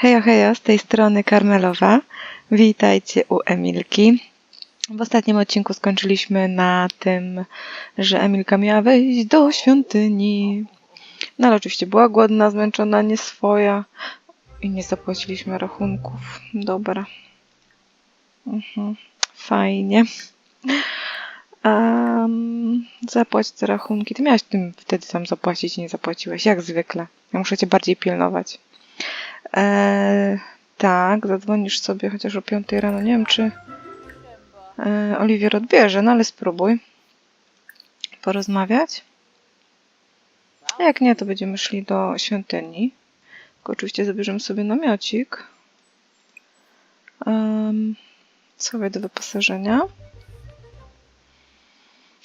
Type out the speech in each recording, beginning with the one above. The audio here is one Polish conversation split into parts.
Hejo, hejo, z tej strony Karmelowa. Witajcie u Emilki. W ostatnim odcinku skończyliśmy na tym, że Emilka miała wejść do świątyni. No ale oczywiście była głodna, zmęczona, nieswoja i nie zapłaciliśmy rachunków. Dobra. Mhm. Fajnie. Um, zapłać te rachunki. Ty miałaś tym wtedy sam zapłacić i nie zapłaciłeś, jak zwykle. Ja muszę cię bardziej pilnować. Eee, tak, zadzwonisz sobie chociaż o 5 rano. Nie wiem, czy e, Oliwier odbierze, no ale spróbuj porozmawiać. A jak nie, to będziemy szli do świątyni. Tylko oczywiście zabierzemy sobie namiocik. Um, do wyposażenia.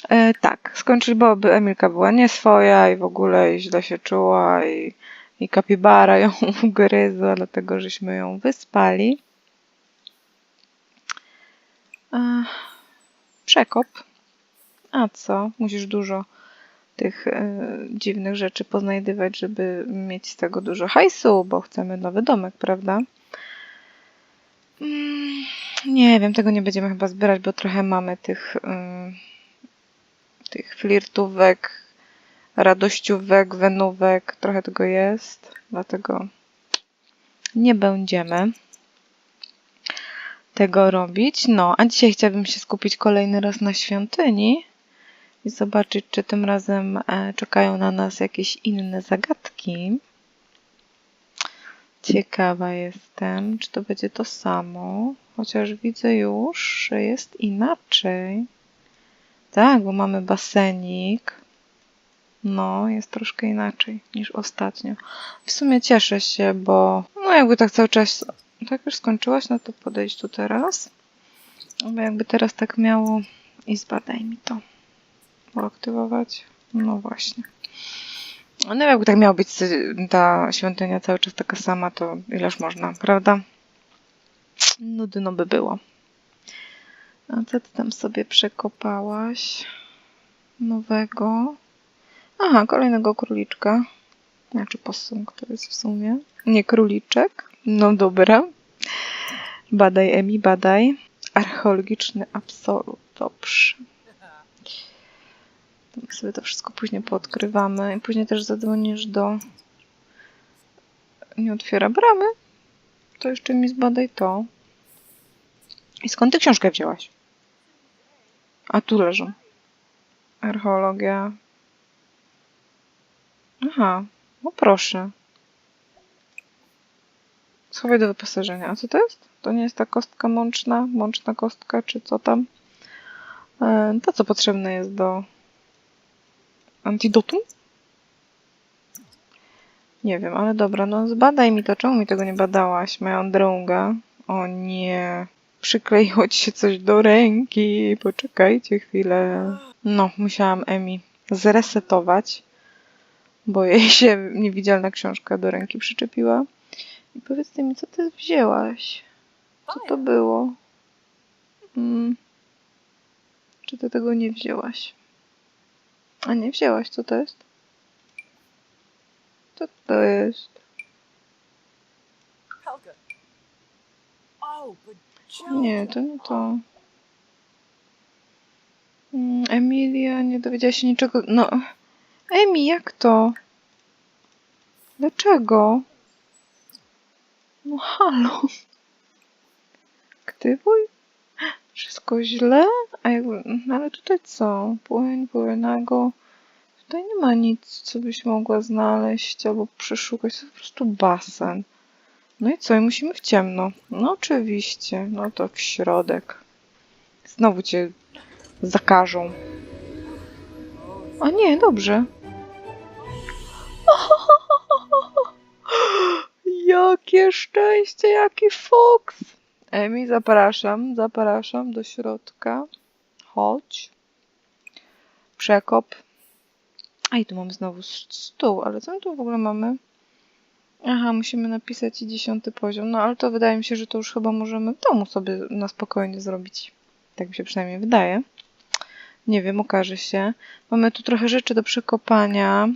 E, tak, skończyli, bo Emilka była nieswoja i w ogóle źle się czuła i, i kapibara ją ugryzła, dlatego żeśmy ją wyspali. Przekop. A co? Musisz dużo tych e, dziwnych rzeczy poznajdywać, żeby mieć z tego dużo hajsu, bo chcemy nowy domek, prawda? Mm, nie wiem, tego nie będziemy chyba zbierać, bo trochę mamy tych, ym, tych flirtówek, radościówek, wenówek, trochę tego jest, dlatego nie będziemy tego robić. No, a dzisiaj chciałabym się skupić kolejny raz na świątyni i zobaczyć, czy tym razem e, czekają na nas jakieś inne zagadki. Ciekawa jestem, czy to będzie to samo, chociaż widzę już, że jest inaczej. Tak, bo mamy basenik. No, jest troszkę inaczej niż ostatnio. W sumie cieszę się, bo no jakby tak cały czas, tak już skończyłaś, no to podejdź tu teraz. Bo jakby teraz tak miało i zbadaj mi to. Aktywować. No właśnie. No jakby tak miała być ta świątynia cały czas taka sama, to ileż można, prawda? Nudno by było. A co ty tam sobie przekopałaś? Nowego? Aha, kolejnego króliczka. Znaczy posąg to jest w sumie. Nie króliczek. No dobra. Badaj, Emi, badaj. Archeologiczny absolut. Dobrze. My sobie to wszystko później poodkrywamy. I później też zadzwonisz do... Nie otwiera bramy? To jeszcze mi zbadaj to. I skąd ty książkę wzięłaś? A tu leżą. Archeologia. Aha, no proszę. Schowaj do wyposażenia. A co to jest? To nie jest ta kostka mączna? Mączna kostka, czy co tam? E, to, co potrzebne jest do antidotum? Nie wiem, ale dobra, no zbadaj mi to. Czemu mi tego nie badałaś? Moja drąga. O nie. Przykleiło ci się coś do ręki. Poczekajcie chwilę. No, musiałam Emi zresetować, bo jej się niewidzialna książka do ręki przyczepiła. I powiedzcie mi, co ty wzięłaś? Co to było? Hmm. Czy ty tego nie wzięłaś? A nie wzięłaś, co to jest? Co to jest? Oh. Nie, to nie to. Mm, Emilia nie dowiedziała się niczego. No. Emi, jak to? Dlaczego? No halo. Aktywuj. Wszystko źle? A jakby, no ale tutaj co? Płyń, płynnego. Tutaj nie ma nic, co byś mogła znaleźć albo przeszukać. To po prostu basen. No i co? I musimy w ciemno. No oczywiście. No to w środek. Znowu cię zakażą. A nie, dobrze. Jakie szczęście, jaki fuks! Emi, zapraszam, zapraszam do środka. Chodź. Przekop. A i tu mamy znowu stół, ale co my tu w ogóle mamy? Aha, musimy napisać i dziesiąty poziom. No ale to wydaje mi się, że to już chyba możemy w domu sobie na spokojnie zrobić. Tak mi się przynajmniej wydaje. Nie wiem, okaże się. Mamy tu trochę rzeczy do przekopania.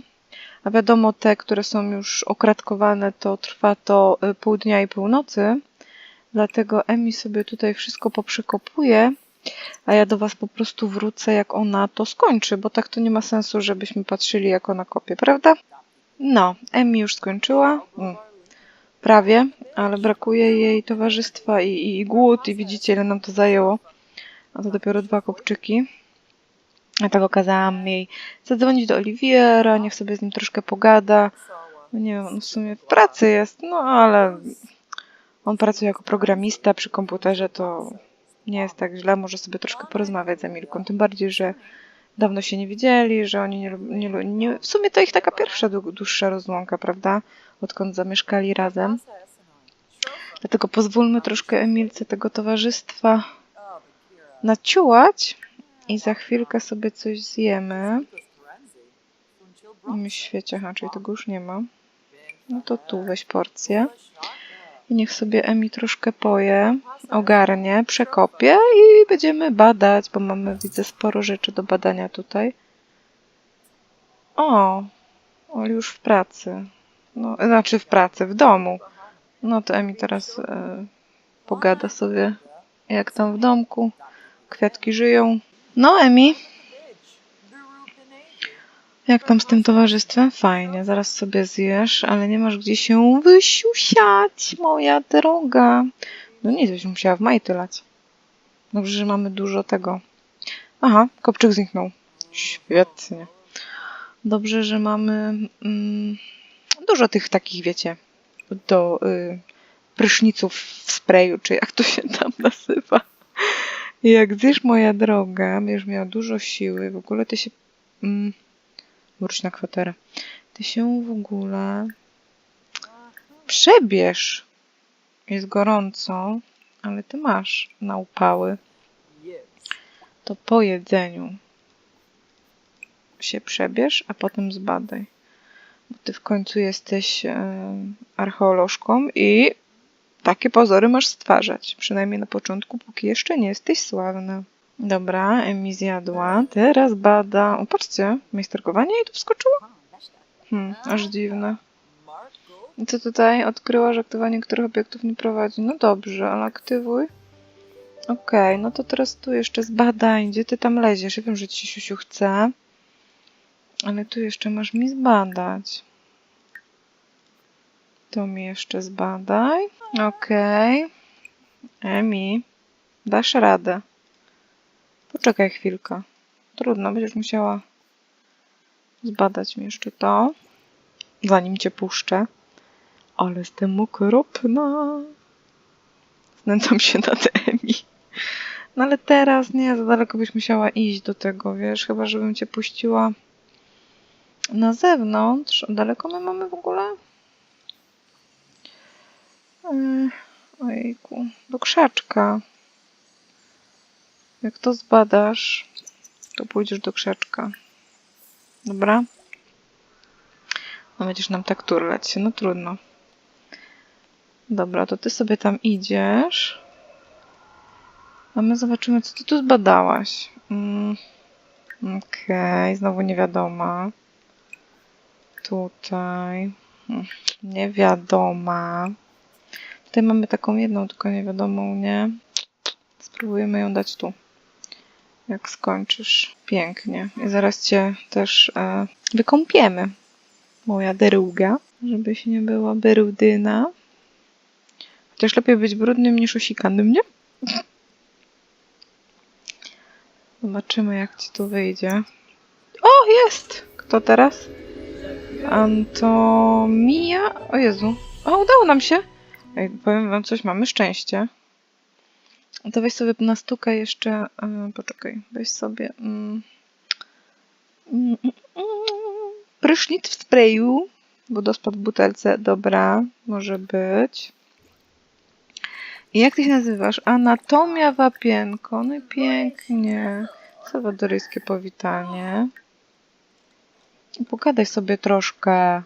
A wiadomo, te, które są już okratkowane, to trwa to y, pół dnia i północy. Dlatego Emi sobie tutaj wszystko poprzekopuje, a ja do Was po prostu wrócę, jak ona to skończy, bo tak to nie ma sensu, żebyśmy patrzyli, jak ona kopie, prawda? No, Emi już skończyła. Prawie, ale brakuje jej towarzystwa i, i, i głód, i widzicie, ile nam to zajęło. A to dopiero dwa kopczyki. Ja tak okazałam jej zadzwonić do Oliwiera, niech sobie z nim troszkę pogada. No nie wiem, on w sumie w pracy jest, no ale on pracuje jako programista przy komputerze, to nie jest tak źle, może sobie troszkę porozmawiać z Emilką. Tym bardziej, że dawno się nie widzieli, że oni nie, nie, nie w sumie to ich taka pierwsza dłu- dłuższa rozłąka, prawda? Odkąd zamieszkali razem. Dlatego pozwólmy troszkę Emilce tego towarzystwa naciułać i za chwilkę sobie coś zjemy. W świecie, aha, czyli tego już nie ma. No to tu weź porcję. I niech sobie Emi troszkę poje, ogarnie, przekopie i będziemy badać, bo mamy, widzę, sporo rzeczy do badania tutaj. O, Oli już w pracy. No, znaczy w pracy, w domu. No to Emi teraz e, pogada sobie, jak tam w domku. Kwiatki żyją. No, Emi, jak tam z tym towarzystwem? Fajnie, zaraz sobie zjesz, ale nie masz gdzie się wysiusiać, moja droga. No nic, byś musiała w majty lać. Dobrze, że mamy dużo tego. Aha, kopczyk zniknął. Świetnie. Dobrze, że mamy mm, dużo tych takich, wiecie, do y, pryszniców w sprayu, czy jak to się tam nazywa. Jak zjesz, moja droga, będziesz miała dużo siły, w ogóle ty się... Mm, wróć na kwaterę. Ty się w ogóle przebierz. Jest gorąco, ale ty masz na upały. To po jedzeniu się przebierz, a potem zbadaj. Bo ty w końcu jesteś e, archeolożką i takie pozory masz stwarzać. Przynajmniej na początku, póki jeszcze nie jesteś sławna. Dobra, Emi zjadła. Teraz bada. O, patrzcie, majsterkowanie jej tu wskoczyło? Hmm, aż dziwne. I co tutaj? Odkryła, że aktywowanie niektórych obiektów nie prowadzi. No dobrze, ale aktywuj. Okej, no to teraz tu jeszcze zbadaj. Gdzie ty tam leziesz? Ja wiem, że ci siusiu chce. Ale tu jeszcze masz mi zbadać. To mi jeszcze zbadaj. Okej. Emi, dasz radę. Poczekaj chwilkę. Trudno, będziesz musiała zbadać mi jeszcze to, zanim cię puszczę. Ale jestem okropna. Znęcam się nad Emi. No ale teraz nie, za daleko byś musiała iść do tego, wiesz, chyba żebym cię puściła na zewnątrz. Daleko my mamy w ogóle? Ojejku, do krzaczka. Jak to zbadasz, to pójdziesz do krzaczka. Dobra? No będziesz nam tak turlać się, no trudno. Dobra, to ty sobie tam idziesz. A my zobaczymy, co ty tu zbadałaś. Mm. Okej, znowu nie wiadoma. Tutaj. Mm, Nie wiadoma. Tutaj mamy taką jedną, tylko niewiadomą, nie? Spróbujemy ją dać tu. Jak skończysz. Pięknie. I zaraz cię też e, wykąpiemy. Moja deruga. Żebyś nie była berudyna. Chociaż lepiej być brudnym niż osikanym, nie? Zobaczymy, jak ci tu wyjdzie. O, jest! Kto teraz? Antomia. O Jezu. O, udało nam się. Ej, powiem wam coś, mamy szczęście. To weź sobie na stukę jeszcze. e, poczekaj, weź sobie. Mm, prysznic w sprayu. Wodospad w butelce. Dobra, może być. I jak ty się nazywasz? Anatomia Wapienko. No i pięknie. Salwadoryjskie powitanie. Pogadaj sobie troszkę.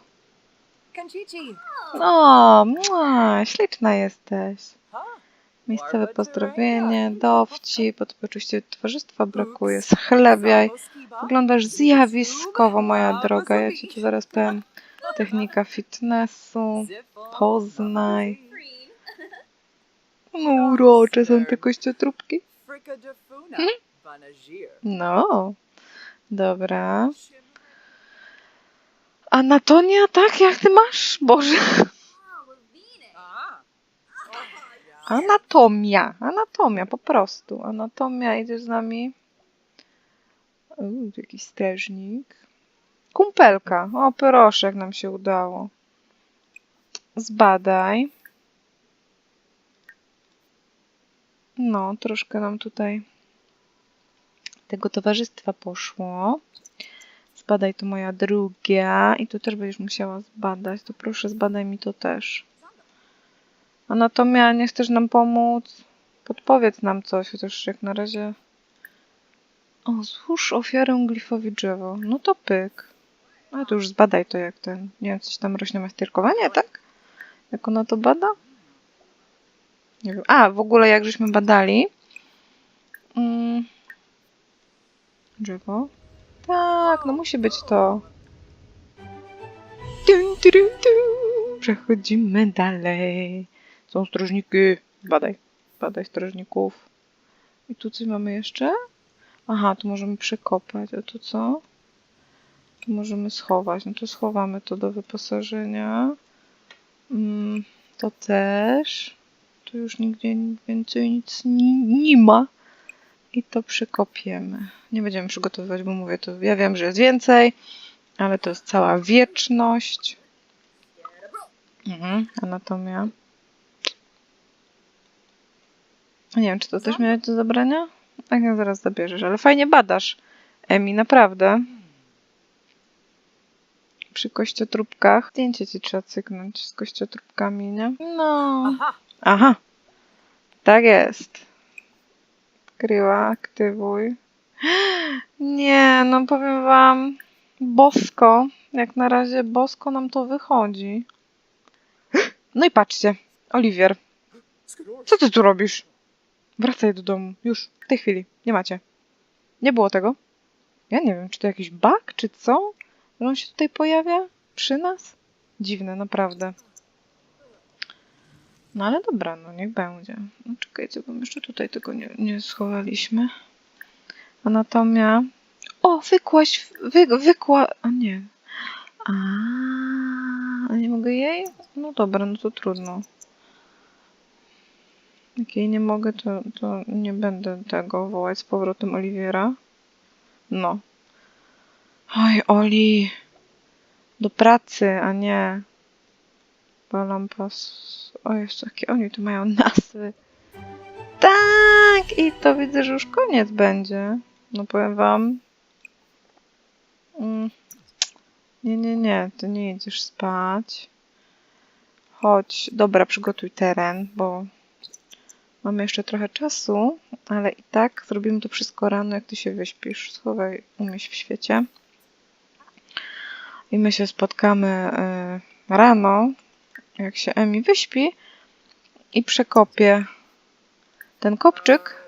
Conchichi. No, mua, śliczna jesteś. Miejscowe pozdrowienie, dowcip, oczywiście towarzystwa brakuje, schlebiaj. Wyglądasz zjawiskowo, moja droga. Ja ci tu zaraz powiem. Technika fitnessu. Poznaj. No urocze są te kościotróbki. No. Dobra. Anatolia, tak? Jak ty masz? Boże. Anatomia. Anatomia, po prostu. Anatomia, idziesz z nami? Uuu, jakiś strażnik. Kumpelka. O, proszę, jak nam się udało. Zbadaj. No, troszkę nam tutaj tego towarzystwa poszło. Zbadaj to moja druga. I tu też będziesz musiała zbadać. To proszę, zbadaj mi to też. Anatomia, nie chcesz nam pomóc? Podpowiedz nam coś, chociaż jak na razie... O, złóż ofiarę glifowi drzewo. No to pyk. A to już zbadaj to jak ten. Nie wiem, coś tam rośnie masterkowanie, tak? Jak ona to bada? Nie wiem. A, w ogóle jak żeśmy badali. Mm. Drzewo. Tak, no musi być to. Dun, dun, dun, dun. Przechodzimy dalej. Są strażniki. Badaj. Badaj strażników. I tu coś mamy jeszcze? Aha, tu możemy przekopać. A tu co? Tu możemy schować. No to schowamy to do wyposażenia. Mm, to też. Tu już nigdzie więcej nic nie ma. I to przykopiemy. Nie będziemy przygotowywać, bo mówię, to ja wiem, że jest więcej, ale to jest cała wieczność. Mhm, anatomia. Nie wiem, czy to też miałeś do zabrania? Tak, nie, zaraz zabierzesz, ale fajnie badasz, Emi, naprawdę. Przy kościotróbkach. Zdjęcie ci trzeba cyknąć z kościotróbkami, nie? No. Aha. Aha. Tak jest. Kryła, aktywuj. Nie, no powiem wam, bosko. Jak na razie bosko nam to wychodzi. No i patrzcie, Oliwier, co ty tu robisz? Wracaj do domu, już, w tej chwili, nie macie. Nie było tego. Ja nie wiem, czy to jakiś bug, czy co? Że on się tutaj pojawia przy nas? Dziwne, naprawdę. No ale dobra, no niech będzie. No czekajcie, bo jeszcze tutaj tego nie, nie schowaliśmy. Anatomia. O, wykłaś, wy, wykła... A nie. A, a nie mogę jej? No dobra, no to trudno. Jak jej nie mogę, to, to nie będę tego wołać z powrotem Oliwiera. No. Oj, Oli. Do pracy, a nie. Balampas. O Jezu, jakie oni tu mają nazwy. Tak! I to widzę, że już koniec będzie. No powiem wam. Mm. Nie, nie, nie. Ty nie idziesz spać. Chodź. Dobra, przygotuj teren, bo mamy jeszcze trochę czasu, ale i tak zrobimy to wszystko rano, jak ty się wyśpisz. Schowaj, umieść w świecie. I my się spotkamy y, rano, jak się Emi wyśpi i przekopię ten kopczyk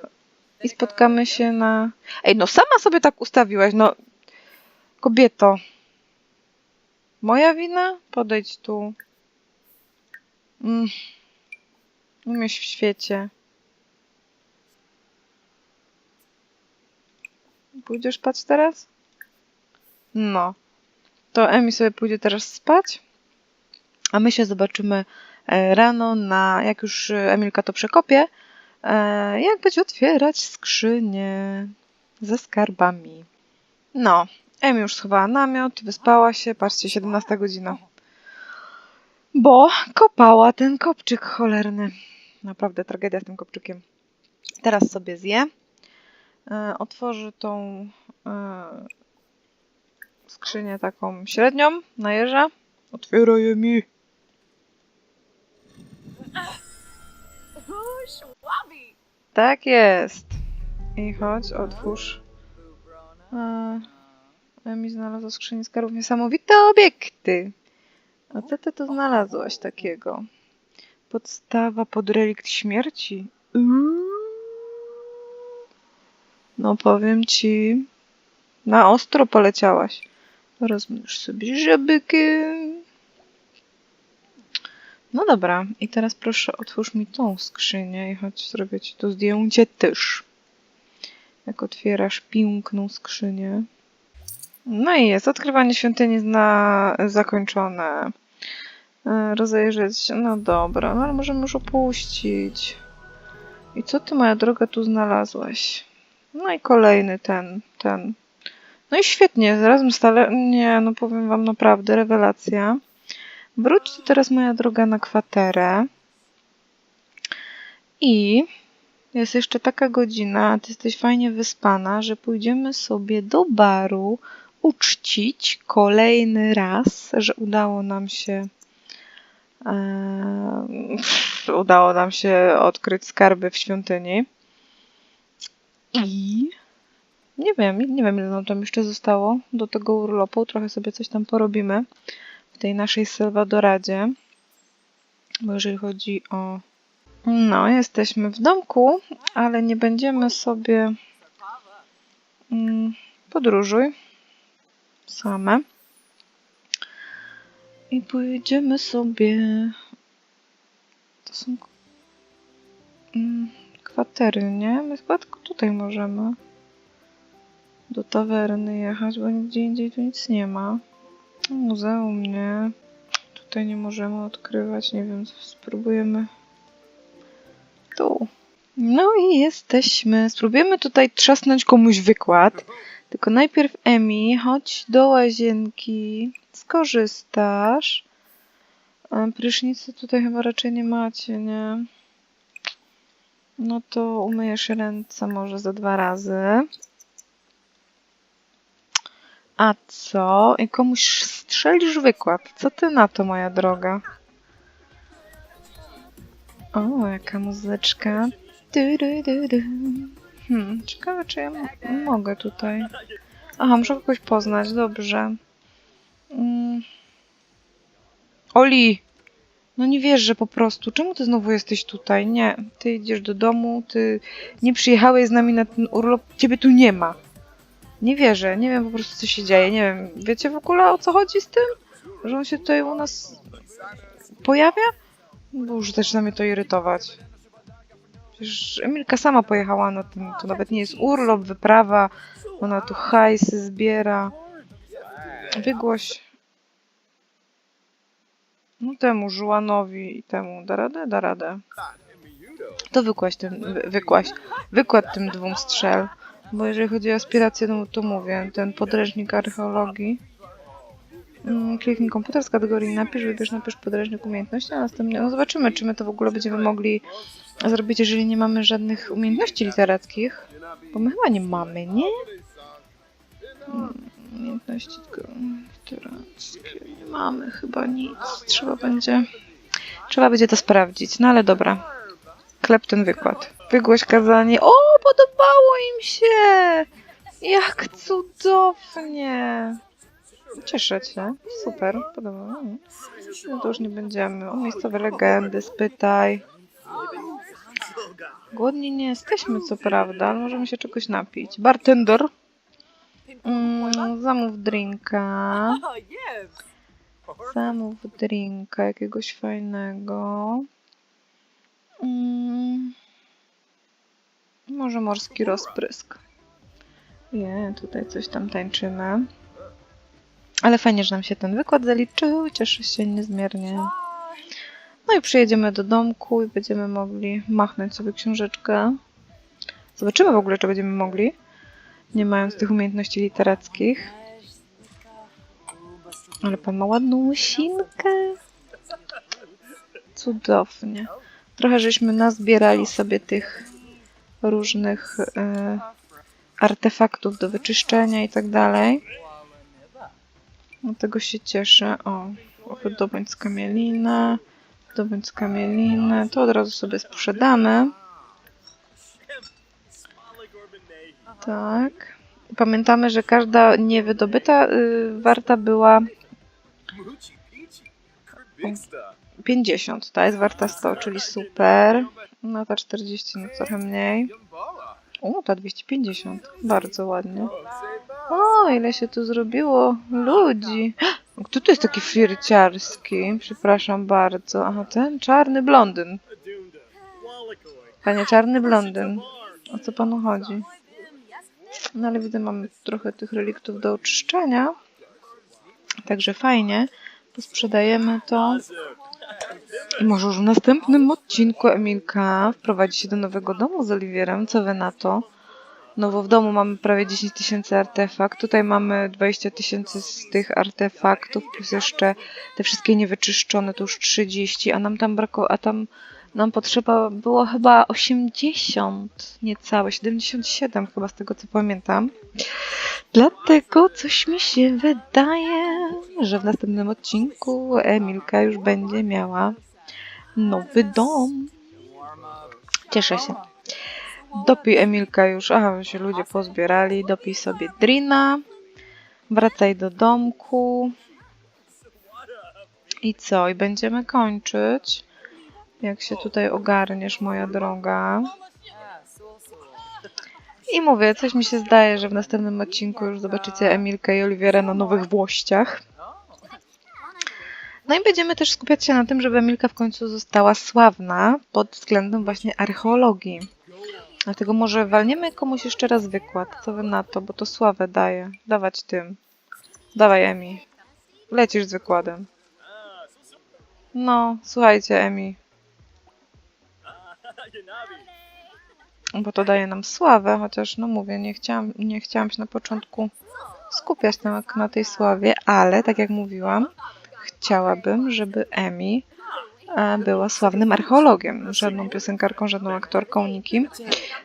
i spotkamy się na... Ej, no sama sobie tak ustawiłaś, no kobieto. Moja wina? Podejdź tu. Mm. Umieść w świecie. Pójdziesz spać teraz? No. To Emi sobie pójdzie teraz spać. A my się zobaczymy e, rano na, jak już e, Emilka to przekopie, e, jak będzie otwierać skrzynię ze skarbami. No, Emi już schowała namiot, wyspała się, patrzcie, 17 godzina. Bo kopała ten kopczyk cholerny. Naprawdę tragedia z tym kopczykiem. Teraz sobie zje. Otworzy tą skrzynię taką średnią na jeża. Otwieraj mi. Tak jest. I chodź, otwórz. A, mi znalazła skrzyni skarbów niesamowite obiekty. A co ty tu znalazłaś takiego? Podstawa pod relikt śmierci. Uuu. No powiem ci, na ostro poleciałaś. Rozmysz sobie żebykiem. No dobra, i teraz proszę otwórz mi tą skrzynię i chodź zrobię ci to zdjęcie też. Jak otwierasz piękną skrzynię. No i jest, odkrywanie świątyni zna zakończone. E, Rozejrzeć się, no dobra, no ale możemy już opuścić. I co ty, moja droga, tu znalazłaś? No i kolejny ten, ten. No i świetnie, razem stale. Nie, no powiem wam naprawdę, rewelacja. Wróćcie teraz, moja droga, na kwaterę. I jest jeszcze taka godzina, a ty jesteś fajnie wyspana, że pójdziemy sobie do baru uczcić kolejny raz, że udało nam się e, udało nam się odkryć skarby w świątyni. I nie wiem, nie wiem ile nam tam jeszcze zostało do tego urlopu. Trochę sobie coś tam porobimy w tej naszej Sylwadoradzie. Bo jeżeli chodzi o... No, jesteśmy w domku, ale nie będziemy sobie mm, podróżuj same. I pojedziemy sobie... To są mm, kwatery, nie? My chyba tylko tutaj możemy do tawerny jechać, bo nigdzie indziej tu nic nie ma. Muzeum, nie. Tutaj nie możemy odkrywać, nie wiem, spróbujemy tu. No i jesteśmy. Spróbujemy tutaj trzasnąć komuś wykład. Tylko najpierw Emi, chodź do łazienki, skorzystasz. Prysznicy tutaj chyba raczej nie macie, nie? No to umyjesz ręce może za dwa razy. A co? I komuś strzelisz wykład. Co ty na to, moja droga? O, jaka muzyczka. Du, du, du, du. Hmm, ciekawe, czy ja mogę tutaj. Aha, muszę kogoś poznać, dobrze. Mm. Oli! No nie wierzę po prostu. Czemu ty znowu jesteś tutaj? Nie, ty idziesz do domu, ty nie przyjechałeś z nami na ten urlop, ciebie tu nie ma. Nie wierzę, nie wiem po prostu co się dzieje, nie wiem. Wiecie w ogóle o co chodzi z tym? Że on się tutaj u nas pojawia? Bo już zaczyna mnie to irytować. Przecież Emilka sama pojechała na ten, to nawet nie jest urlop, wyprawa. Ona tu hajsy zbiera. Wygłoś. No temu Żułanowi i temu da radę? Da radę. To wykłaś tym, wy- wykłaś, wykład tym dwóm strzel. Bo jeżeli chodzi o aspirację, no to mówię, ten podręcznik archeologii. Mm, Kliknij komputer z kategorii napisz, wybierz napisz podręcznik umiejętności, a następnie no zobaczymy, czy my to w ogóle będziemy mogli zrobić, jeżeli nie mamy żadnych umiejętności literackich. Bo my chyba nie mamy, nie? Mm, Umiejętności literackie. Nie mamy chyba nic. Trzeba będzie. Trzeba będzie to sprawdzić. No ale dobra. Klep ten wykład. Wygłoś kazanie. O, podobało im się! Jak cudownie! Cieszę się. Super, podobało mi. No to już nie będziemy. O miejscowe legendy, spytaj. Głodni nie jesteśmy, co prawda, ale możemy się czegoś napić. Bartender. Mm, zamów drinka. Zamów drinka jakiegoś fajnego. Mm, może morski rozprysk. Nie, tutaj coś tam tańczymy. Ale fajnie, że nam się ten wykład zaliczył. Cieszę się niezmiernie. No i przyjedziemy do domku i będziemy mogli machnąć sobie książeczkę. Zobaczymy w ogóle, czy będziemy mogli, nie mając tych umiejętności literackich. Ale pan ma ładną łysinkę. Cudownie. Trochę żeśmy nazbierali sobie tych różnych e, artefaktów do wyczyszczenia i tak dalej. No tego się cieszę. O, wydobądź skamielinę, wydobądź skamielinę. To od razu sobie sprzedamy. Tak. Pamiętamy, że każda niewydobyta y, warta była. 50. Ta jest warta 100, czyli super. No ta 40, no trochę mniej. O, ta 250. Bardzo ładnie. O, ile się tu zrobiło ludzi. Kto tu jest taki flirciarski? Przepraszam bardzo. Aha, ten czarny blondyn. Panie czarny blondyn. O co panu chodzi? No ale widzę, mamy trochę tych reliktów do oczyszczenia. Także fajnie. Posprzedajemy to. Może już w następnym odcinku Emilka wprowadzi się do nowego domu z Oliwierem. Co wy na to? No bo w domu mamy prawie 10 tysięcy artefakt. Tutaj mamy 20 tysięcy z tych artefaktów, plus jeszcze te wszystkie niewyczyszczone, to już 30, a nam tam brakowało, a tam nam potrzeba było chyba 80, niecałe, 77 chyba z tego co pamiętam. Dlatego coś mi się wydaje, że w następnym odcinku Emilka już będzie miała nowy dom. Cieszę się. Dopij Emilka już, aha, się ludzie pozbierali, dopij sobie drina, wracaj do domku. I co? I będziemy kończyć. Jak się tutaj ogarniesz, moja droga. I mówię, coś mi się zdaje, że w następnym odcinku już zobaczycie Emilkę i Oliwierę na nowych włościach. No i będziemy też skupiać się na tym, żeby Emilka w końcu została sławna pod względem właśnie archeologii. Dlatego może walniemy komuś jeszcze raz wykład. Co wy na to, bo to sławę daje. Dawać tym. Dawaj, Emi. Lecisz z wykładem. No, słuchajcie, Emi. Bo to daje nam sławę, chociaż no mówię, nie chciałam, nie chciałam się na początku skupiać na, na tej sławie, ale tak jak mówiłam, chciałabym, żeby Emi e, była sławnym archeologiem. Żadną piosenkarką, żadną aktorką, nikim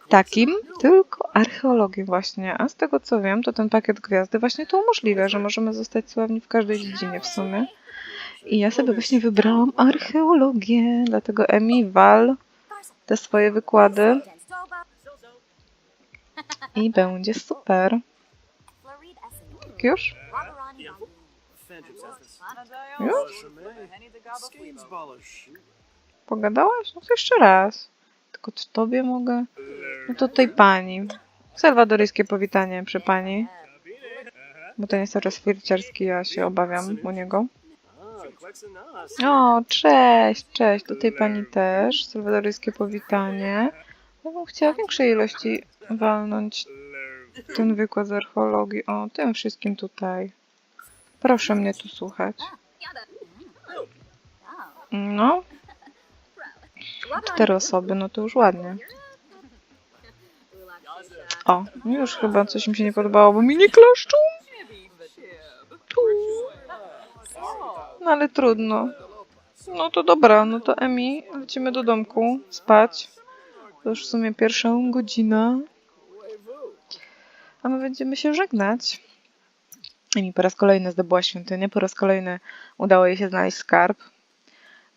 takim, tylko archeologiem właśnie. A z tego co wiem, to ten pakiet gwiazdy właśnie to umożliwia, że możemy zostać sławni w każdej dziedzinie w sumie. I ja sobie właśnie wybrałam archeologię, dlatego Emi wal te swoje wykłady i będzie super. Tak już? Już? Pogadałaś? No to jeszcze raz. Tylko czy tobie mogę? No to tej pani. Salwadoryjskie powitanie przy pani. Bo ten jest czas flirciarski, ja się obawiam u niego. O, cześć, cześć. Do tej pani też. Salwadoryjskie powitanie. Ja bym chciała większej ilości walnąć ten wykład z archeologii. O, tym wszystkim tutaj. Proszę mnie tu słuchać. No, cztery osoby, no to już ładnie. O, już chyba coś mi się nie podobało, bo mi nie klaszczą. No ale trudno. No to dobra, no to Emi, lecimy do domku spać. To już w sumie pierwsza godzina. A my będziemy się żegnać. Emi po raz kolejny zdobyła świątynię, po raz kolejny udało jej się znaleźć skarb.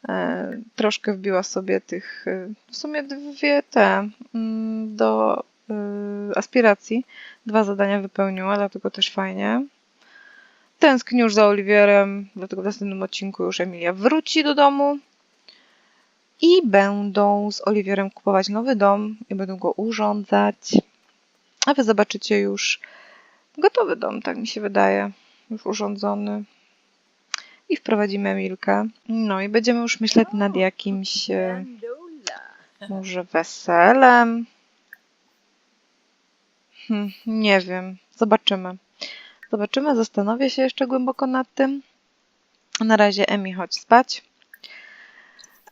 E, troszkę wbiła sobie tych, e, w sumie dwie te mm, do e, aspiracji. Dwa zadania wypełniła, dlatego też fajnie. Tęsknię już za Oliwierem, dlatego w następnym odcinku już Emilia wróci do domu i będą z Oliwierem kupować nowy dom i będą go urządzać. A wy zobaczycie już gotowy dom, tak mi się wydaje, już urządzony. I wprowadzimy Emilkę. No i będziemy już myśleć nad jakimś e, może weselem. Hm, nie wiem, zobaczymy. Zobaczymy, zastanowię się jeszcze głęboko nad tym. Na razie Emi, chodź spać.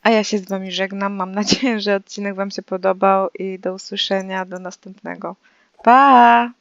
A ja się z Wami żegnam. Mam nadzieję, że odcinek Wam się podobał i do usłyszenia do następnego. Pa!